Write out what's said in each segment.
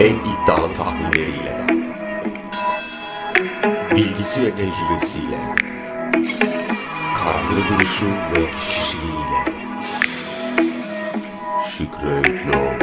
En iddialı tahminleriyle. Bilgisi ve tecrübesiyle. Kararlı duruşu ve kişiliğiyle. Şükrü Öğütlüoğlu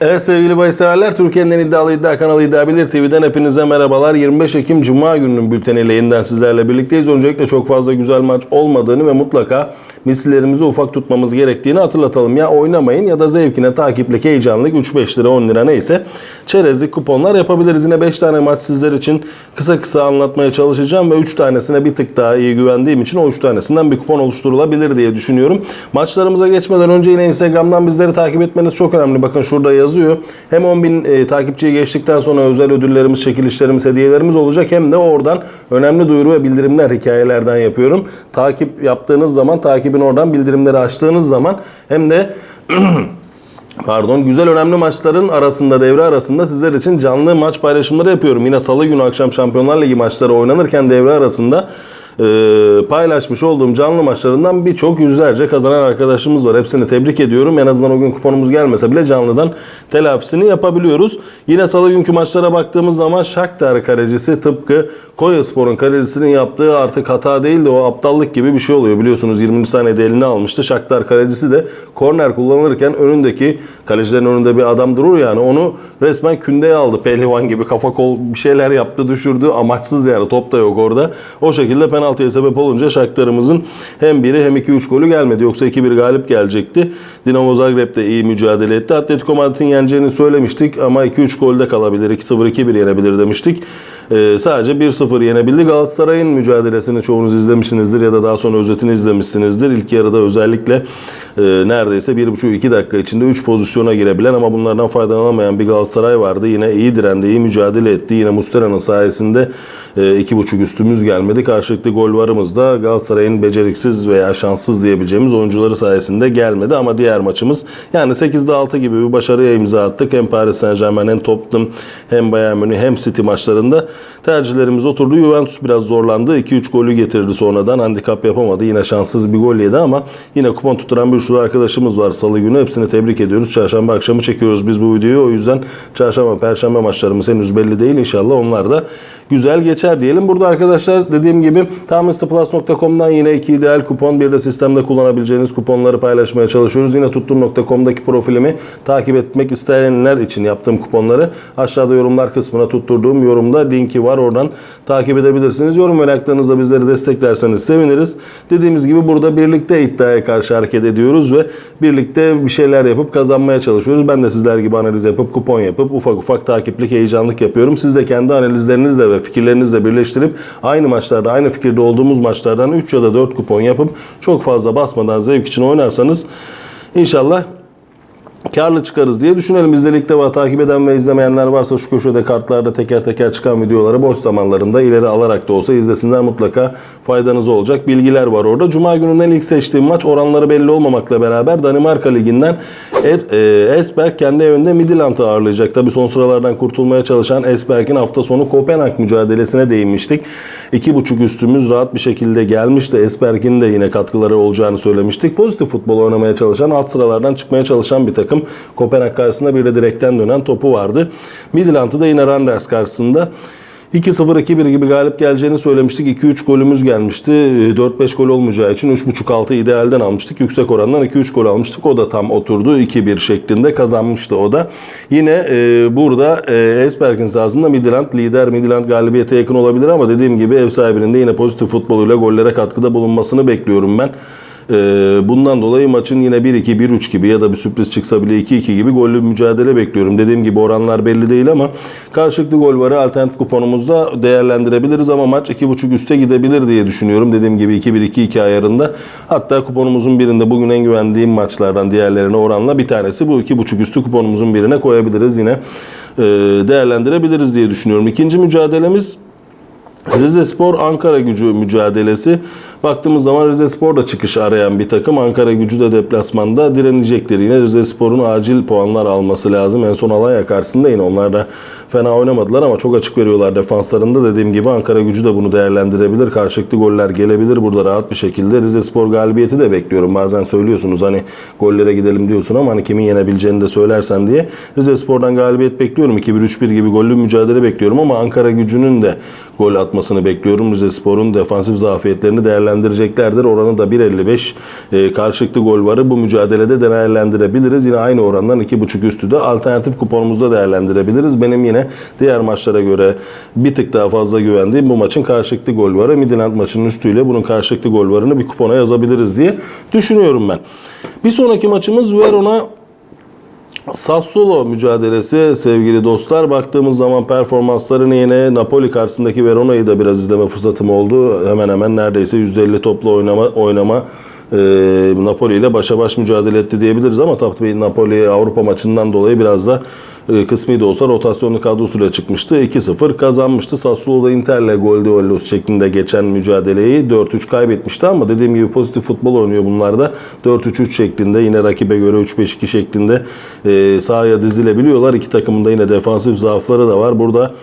Evet sevgili bahisseverler, Türkiye'nin en iddialı iddia kanalı İddia Bilir TV'den hepinize merhabalar. 25 Ekim Cuma gününün bülteniyle yeniden sizlerle birlikteyiz. Öncelikle çok fazla güzel maç olmadığını ve mutlaka misillerimizi ufak tutmamız gerektiğini hatırlatalım. Ya oynamayın ya da zevkine takiplik, heyecanlık 3-5 lira 10 lira neyse çerezlik kuponlar yapabiliriz. Yine 5 tane maç sizler için kısa kısa anlatmaya çalışacağım ve 3 tanesine bir tık daha iyi güvendiğim için o 3 tanesinden bir kupon oluşturulabilir diye düşünüyorum. Maçlarımıza geçmeden önce yine Instagram'dan bizleri takip etmeniz çok önemli. Bakın şurada yazıyor. Hem 10.000 e, takipçiyi geçtikten sonra özel ödüllerimiz, çekilişlerimiz, hediyelerimiz olacak. Hem de oradan önemli duyuru ve bildirimler hikayelerden yapıyorum. Takip yaptığınız zaman, takibin oradan bildirimleri açtığınız zaman hem de Pardon, güzel önemli maçların arasında, devre arasında sizler için canlı maç paylaşımları yapıyorum. Yine salı günü akşam Şampiyonlar Ligi maçları oynanırken devre arasında e, paylaşmış olduğum canlı maçlarından birçok yüzlerce kazanan arkadaşımız var. Hepsini tebrik ediyorum. En azından o gün kuponumuz gelmese bile canlıdan telafisini yapabiliyoruz. Yine salı günkü maçlara baktığımız zaman Shakhtar kalecisi tıpkı Konyaspor'un kalecisinin yaptığı artık hata değil de o aptallık gibi bir şey oluyor. Biliyorsunuz 20. saniyede eline almıştı. Shakhtar kalecisi de korner kullanırken önündeki kalecilerin önünde bir adam durur yani onu resmen kündeye aldı. Pehlivan gibi kafa kol bir şeyler yaptı düşürdü. Amaçsız yani top da yok orada. O şekilde penaltıya sebep olunca Shakhtar'ımızın hem biri hem 2-3 golü gelmedi. Yoksa 2-1 galip gelecekti. Dinamo Zagreb de iyi mücadele etti. Atletico Madrid'in yeneceğini söylemiştik ama 2-3 golde kalabilir. 2-0 2-1 yenebilir demiştik. Ee, sadece 1-0 yenebildi. Galatasaray'ın mücadelesini çoğunuz izlemişsinizdir ya da daha sonra özetini izlemişsinizdir. İlk yarıda özellikle e, neredeyse 1,5-2 dakika içinde 3 pozisyona girebilen ama bunlardan faydalanamayan bir Galatasaray vardı. Yine iyi direndi, iyi mücadele etti. Yine Mustera'nın sayesinde e, 2,5 üstümüz gelmedi. Karşılıklı gol varımız da Galatasaray'ın beceriksiz veya şanssız diyebileceğimiz oyuncuları sayesinde gelmedi. Ama diğer maçımız yani 8'de 6 gibi bir başarıya imza attık. Hem Paris Saint Germain hem Tottenham hem Bayern Münih hem City maçlarında tercihlerimiz oturdu. Juventus biraz zorlandı. 2-3 golü getirdi sonradan. Handikap yapamadı. Yine şanssız bir gol yedi ama yine kupon tutturan bir sürü arkadaşımız var salı günü. Hepsini tebrik ediyoruz. Çarşamba akşamı çekiyoruz biz bu videoyu. O yüzden çarşamba, perşembe maçlarımız henüz belli değil. İnşallah onlar da güzel geçer diyelim. Burada arkadaşlar dediğim gibi tamistplus.com'dan yine iki ideal kupon bir de sistemde kullanabileceğiniz kuponları paylaşmaya çalışıyoruz. Yine tuttum.com'daki profilimi takip etmek isteyenler için yaptığım kuponları aşağıda yorumlar kısmına tutturduğum yorumda linki var. Oradan takip edebilirsiniz. Yorum ve bizleri desteklerseniz seviniriz. Dediğimiz gibi burada birlikte iddiaya karşı hareket ediyoruz ve birlikte bir şeyler yapıp kazanmaya çalışıyoruz. Ben de sizler gibi analiz yapıp kupon yapıp ufak ufak takiplik, heyecanlık yapıyorum. Siz de kendi analizlerinizle ve fikirlerinizle birleştirip aynı maçlarda, aynı fikirde olduğumuz maçlardan 3 ya da 4 kupon yapıp çok fazla basmadan zevk için oynarsanız inşallah karlı çıkarız diye düşünelim. Bizde ilk defa takip eden ve izlemeyenler varsa şu köşede kartlarda teker teker çıkan videoları boş zamanlarında ileri alarak da olsa izlesinler mutlaka faydanız olacak. Bilgiler var orada. Cuma gününden ilk seçtiğim maç oranları belli olmamakla beraber Danimarka Ligi'nden Er- Esberg kendi evinde Midtjylland'ı ağırlayacak. Tabi son sıralardan kurtulmaya çalışan Esberg'in hafta sonu Kopenhag mücadelesine değinmiştik. 2.5 üstümüz rahat bir şekilde gelmişti. Esberg'in de yine katkıları olacağını söylemiştik. Pozitif futbol oynamaya çalışan, alt sıralardan çıkmaya çalışan bir takım. Kopenhag karşısında bir de direkten dönen topu vardı. Midtjylland'ı da yine Randers karşısında 2-0-2-1 gibi galip geleceğini söylemiştik. 2-3 golümüz gelmişti. 4-5 gol olmayacağı için 3.5-6 idealden almıştık. Yüksek orandan 2-3 gol almıştık. O da tam oturdu. 2-1 şeklinde kazanmıştı o da. Yine e, burada e, Esberg'in sahasında Midland lider. Midland galibiyete yakın olabilir ama dediğim gibi ev sahibinin de yine pozitif futboluyla gollere katkıda bulunmasını bekliyorum ben. Ee, bundan dolayı maçın yine 1-2, 1-3 gibi ya da bir sürpriz çıksa bile 2-2 gibi gollü mücadele bekliyorum. Dediğim gibi oranlar belli değil ama karşılıklı gol varı alternatif kuponumuzda değerlendirebiliriz ama maç 2.5 üste gidebilir diye düşünüyorum. Dediğim gibi 2-1-2-2 ayarında. Hatta kuponumuzun birinde bugün en güvendiğim maçlardan diğerlerine oranla bir tanesi bu 2.5 üstü kuponumuzun birine koyabiliriz. Yine e, değerlendirebiliriz diye düşünüyorum. İkinci mücadelemiz Rize Spor Ankara gücü mücadelesi. Baktığımız zaman Rize Spor da çıkış arayan bir takım. Ankara gücü de deplasmanda direnecektir. Yine Rize Spor'un acil puanlar alması lazım. En son Alanya karşısında yine onlar da fena oynamadılar ama çok açık veriyorlar defanslarında. Dediğim gibi Ankara gücü de bunu değerlendirebilir. Karşılıklı goller gelebilir burada rahat bir şekilde. Rize Spor galibiyeti de bekliyorum. Bazen söylüyorsunuz hani gollere gidelim diyorsun ama hani kimin yenebileceğini de söylersen diye. Rize Spor'dan galibiyet bekliyorum. 2-1-3-1 gibi gollü mücadele bekliyorum ama Ankara gücünün de gol atmasını bekliyorum. Rize Spor'un defansif zafiyetlerini değerlendireceklerdir. Oranı da 1.55 e, karşılıklı gol varı bu mücadelede değerlendirebiliriz. Yine aynı orandan 2.5 üstü de alternatif kuponumuzda değerlendirebiliriz. Benim yine diğer maçlara göre bir tık daha fazla güvendiğim bu maçın karşılıklı gol varı. Midland maçının üstüyle bunun karşılıklı gol varını bir kupona yazabiliriz diye düşünüyorum ben. Bir sonraki maçımız Verona Sassuolo mücadelesi sevgili dostlar. Baktığımız zaman performanslarını yine Napoli karşısındaki Verona'yı da biraz izleme fırsatım oldu. Hemen hemen neredeyse %50 toplu oynama oynama e, Napoli ile başa baş mücadele etti diyebiliriz ama tabii Napoli Avrupa maçından dolayı biraz da e, kısmi olsa rotasyonlu kadrosuyla çıkmıştı. 2-0 kazanmıştı. Sassuolo'da Inter'le gol de Ollos şeklinde geçen mücadeleyi 4-3 kaybetmişti ama dediğim gibi pozitif futbol oynuyor bunlarda. 4-3-3 şeklinde yine rakibe göre 3-5-2 şeklinde e, sahaya dizilebiliyorlar. İki takımın da yine defansif zaafları da var. Burada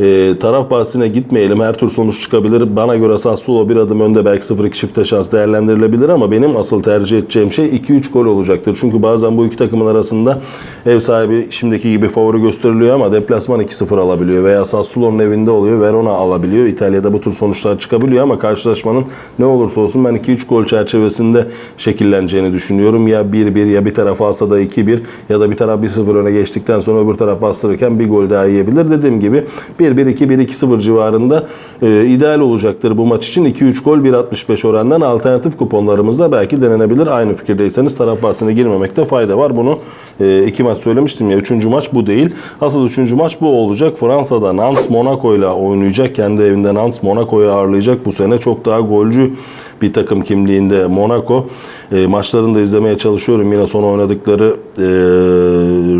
e, taraf bahsine gitmeyelim. Her tür sonuç çıkabilir. Bana göre Sassuolo bir adım önde belki 0-2 çifte şans değerlendirilebilir ama benim asıl tercih edeceğim şey 2-3 gol olacaktır. Çünkü bazen bu iki takımın arasında ev sahibi şimdiki gibi favori gösteriliyor ama deplasman 2-0 alabiliyor veya Sassuolo'nun evinde oluyor Verona alabiliyor. İtalya'da bu tür sonuçlar çıkabiliyor ama karşılaşmanın ne olursa olsun ben 2-3 gol çerçevesinde şekilleneceğini düşünüyorum. Ya 1-1 ya bir taraf alsa da 2-1 ya da bir taraf 1-0 öne geçtikten sonra öbür taraf bastırırken bir gol daha yiyebilir. Dediğim gibi 1-1-2-1-2-0 civarında e, ideal olacaktır bu maç için. 2-3 gol 1.65 orandan alternatif kuponlarımızda belki denenebilir. Aynı fikirdeyseniz taraf bahsine girmemekte fayda var. Bunu e, iki maç söylemiştim ya. Üçüncü maç bu değil. Asıl üçüncü maç bu olacak. Fransa'da Nantes Monaco ile oynayacak. Kendi evinde Nantes Monaco'yu ağırlayacak bu sene. Çok daha golcü bir takım kimliğinde Monaco. E, maçlarını da izlemeye çalışıyorum. Yine son oynadıkları e,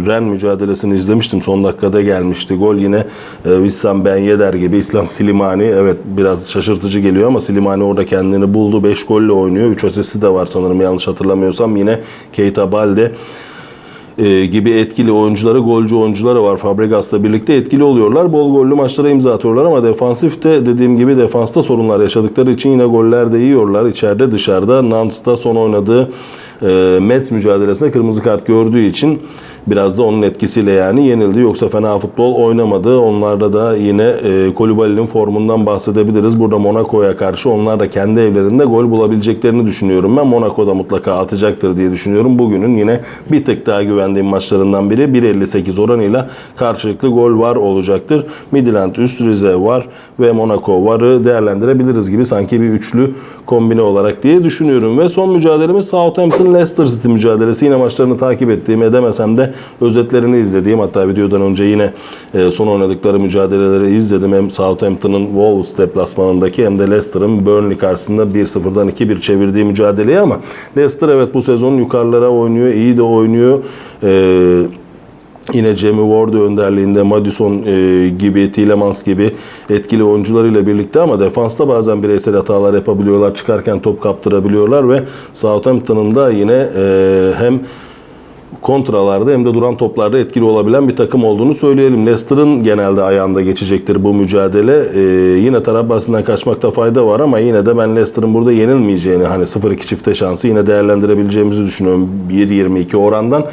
Ren mücadelesini izlemiştim. Son dakikada gelmişti. Gol yine e, Wissam Ben Yedder gibi İslam Silimani. Evet biraz şaşırtıcı geliyor ama Silimani orada kendini buldu. 5 golle oynuyor. 3 asisti de var sanırım yanlış hatırlamıyorsam. Yine Keita Balde e, gibi etkili oyuncuları, golcü oyuncuları var. Fabregas'la birlikte etkili oluyorlar. Bol gollü maçlara imza atıyorlar ama defansifte dediğim gibi defansta sorunlar yaşadıkları için yine goller de yiyorlar. İçeride dışarıda Nantes'ta son oynadığı e, Mets mücadelesinde kırmızı kart gördüğü için biraz da onun etkisiyle yani yenildi. Yoksa fena futbol oynamadı. Onlarda da yine e, Kolibali'nin formundan bahsedebiliriz. Burada Monaco'ya karşı onlar da kendi evlerinde gol bulabileceklerini düşünüyorum. Ben Monaco'da mutlaka atacaktır diye düşünüyorum. Bugünün yine bir tık daha güvendiğim maçlarından biri 1.58 oranıyla karşılıklı gol var olacaktır. Midland üst Rize var ve Monaco varı değerlendirebiliriz gibi sanki bir üçlü kombine olarak diye düşünüyorum. Ve son mücadelemiz Southampton Leicester City mücadelesi. Yine maçlarını takip ettiğim edemesem de özetlerini izlediğim hatta videodan önce yine e, son oynadıkları mücadeleleri izledim. Hem Southampton'ın Wolves deplasmanındaki hem de Leicester'ın Burnley karşısında 1-0'dan 2-1 çevirdiği mücadeleyi ama Leicester evet bu sezon yukarılara oynuyor, iyi de oynuyor. Eee Yine Jamie Ward önderliğinde Madison e, gibi, Tielemans gibi etkili oyuncularıyla birlikte ama defansta bazen bireysel hatalar yapabiliyorlar. Çıkarken top kaptırabiliyorlar ve Southampton'ın da yine e, hem kontralarda hem de duran toplarda etkili olabilen bir takım olduğunu söyleyelim. Leicester'ın genelde ayağında geçecektir bu mücadele. Ee, yine taraf bahsinden kaçmakta fayda var ama yine de ben Leicester'ın burada yenilmeyeceğini hani 0-2 çifte şansı yine değerlendirebileceğimizi düşünüyorum 1-22 orandan.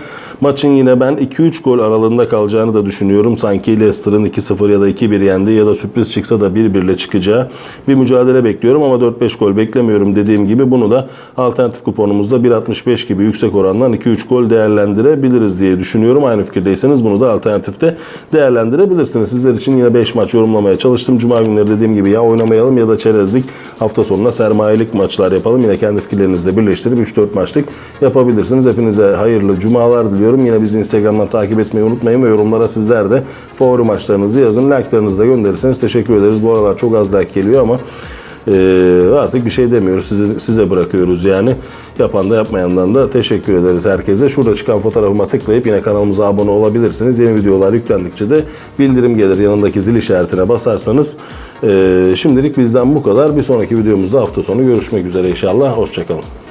Maçın yine ben 2-3 gol aralığında kalacağını da düşünüyorum. Sanki Leicester'ın 2-0 ya da 2-1 yendi ya da sürpriz çıksa da 1-1 ile çıkacağı bir mücadele bekliyorum ama 4-5 gol beklemiyorum dediğim gibi bunu da alternatif kuponumuzda 1.65 gibi yüksek orandan 2-3 gol değerlendirebiliriz diye düşünüyorum. Aynı fikirdeyseniz bunu da alternatifte değerlendirebilirsiniz. Sizler için yine 5 maç yorumlamaya çalıştım. Cuma günleri dediğim gibi ya oynamayalım ya da çerezlik hafta sonuna sermayelik maçlar yapalım. Yine kendi fikirlerinizle birleştirip 3-4 maçlık yapabilirsiniz. Hepinize hayırlı cumalar diliyorum. Yine bizi Instagram'dan takip etmeyi unutmayın ve yorumlara sizler de favori maçlarınızı yazın. Like'larınızı da gönderirseniz teşekkür ederiz. Bu aralar çok az like geliyor ama e, artık bir şey demiyoruz. Size, size bırakıyoruz yani. Yapan da yapmayandan da teşekkür ederiz herkese. Şurada çıkan fotoğrafıma tıklayıp yine kanalımıza abone olabilirsiniz. Yeni videolar yüklendikçe de bildirim gelir. Yanındaki zil işaretine basarsanız. Ee, şimdilik bizden bu kadar. Bir sonraki videomuzda hafta sonu görüşmek üzere inşallah. Hoşçakalın.